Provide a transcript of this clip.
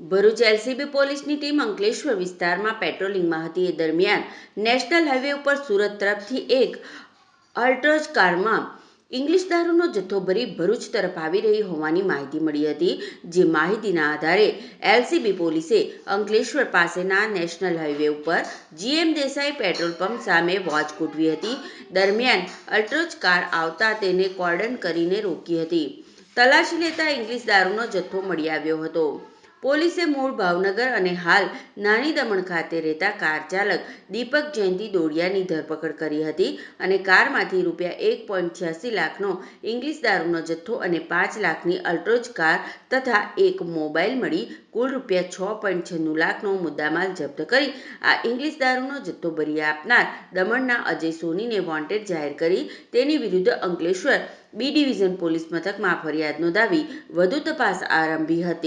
Bharuch LCB પોલીસની team Ankleshwar વિસ્તારમાં પેટ્રોલિંગમાં હતી. એ દરમિયાન નેશનલ હાઈવે ઉપર સુરત તરફથી એક અલ્ટ્રોજ કારમાં ઇંગ્લિશ દારૂનો જથ્થો ભરી ભરૂચ તરફ આવી રહી હોવાની માહિતી મળી હતી. જે માહિતીના આધારે એલસીબી પોલીસે અંકલેશ્વર પાસેના નેશનલ હાઈવે ઉપર જીએમ દેસાઈ પેટ્રોલ પંપ સામે વોચ ગોઠવી હતી. દરમિયાન અલ્ટ્રોજ કાર આવતા તેને કોર્ડન કરીને રોકી હતી. તલાશી લેતા ઇંગ્લિશ દારૂનો જથ્થો મળી આવ્યો હતો. પોલીસે મૂળ ભાવનગર અને હાલ નાની દમણ ખાતે રહેતા કાર ચાલક દીપક જયંતિ દોડિયાની ધરપકડ કરી હતી અને કારમાંથી રૂપિયા એક પોઈન્ટ છ્યાસી લાખનો ઇંગ્લિશ દારૂનો જથ્થો અને પાંચ લાખની અલ્ટ્રોજ કાર તથા એક મોબાઈલ મળી કુલ રૂપિયા છ પોઈન્ટ છન્નું લાખનો મુદ્દામાલ જપ્ત કરી આ ઇંગ્લિશ દારૂનો જથ્થો ભરી આપનાર દમણના અજય સોનીને વોન્ટેડ જાહેર કરી. તેની વિરુદ્ધ અંકલેશ્વર બી ડિવિઝન પોલીસ મથકમાં ફરિયાદ નોંધાવી વધુ તપાસ આરંભી હતી.